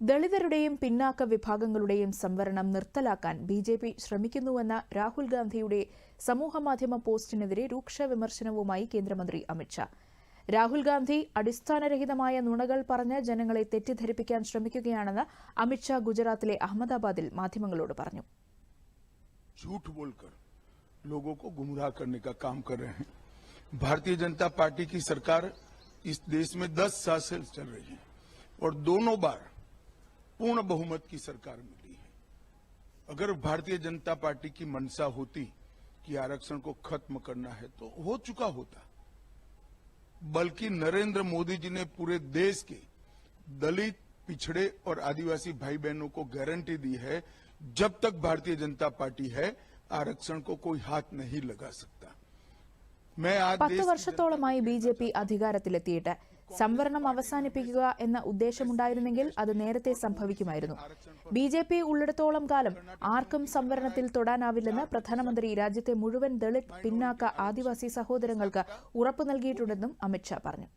ദളിതരുടെയും പിന്നാക്ക വിഭാഗങ്ങളുടെയും സംവരണം നിർത്തലാക്കാൻ ബി ജെ പി ശ്രമിക്കുന്നുവെന്ന രാഹുൽ ഗാന്ധിയുടെ സമൂഹമാധ്യമ പോസ്റ്റിനെതിരെ രൂക്ഷ വിമർശനവുമായി കേന്ദ്രമന്ത്രി അമിത്ഷാ രാഹുൽ ഗാന്ധി അടിസ്ഥാനരഹിതമായ നുണകൾ പറഞ്ഞ് ജനങ്ങളെ തെറ്റിദ്ധരിപ്പിക്കാൻ ശ്രമിക്കുകയാണെന്ന് അമിത്ഷാ ഗുജറാത്തിലെ അഹമ്മദാബാദിൽ മാധ്യമങ്ങളോട് പറഞ്ഞു झूठ बोलकर लोगों को गुमराह करने का काम कर रहे हैं भारतीय जनता पार्टी की सरकार इस देश में 10 साल से चल रही है और दोनों बार पूर्ण बहुमत की सरकार मिली है। अगर भारतीय जनता पार्टी की मंशा होती कि आरक्षण को खत्म करना है तो हो चुका होता। बल्कि नरेंद्र मोदी जी ने पूरे देश के दलित, पिछड़े और आदिवासी भाई बहनों को गारंटी दी है, जब तक भारतीय जनता पार्टी है, आरक्षण को कोई हाथ नहीं लगा सकता। പത്ത് വർഷത്തോളമായി ബി ജെ പി അധികാരത്തിലെത്തിയിട്ട് സംവരണം അവസാനിപ്പിക്കുക എന്ന ഉദ്ദേശമുണ്ടായിരുന്നെങ്കിൽ അത് നേരത്തെ സംഭവിക്കുമായിരുന്നു. ബി ജെ പി ഉള്ളിടത്തോളം കാലം ആർക്കും സംവരണത്തിൽ തൊടാനാവില്ലെന്ന് പ്രധാനമന്ത്രി രാജ്യത്തെ മുഴുവൻ ദളിത് പിന്നാക്ക ആദിവാസി സഹോദരങ്ങൾക്ക് ഉറപ്പു നൽകിയിട്ടുണ്ടെന്നും അമിത്ഷാ പറഞ്ഞു.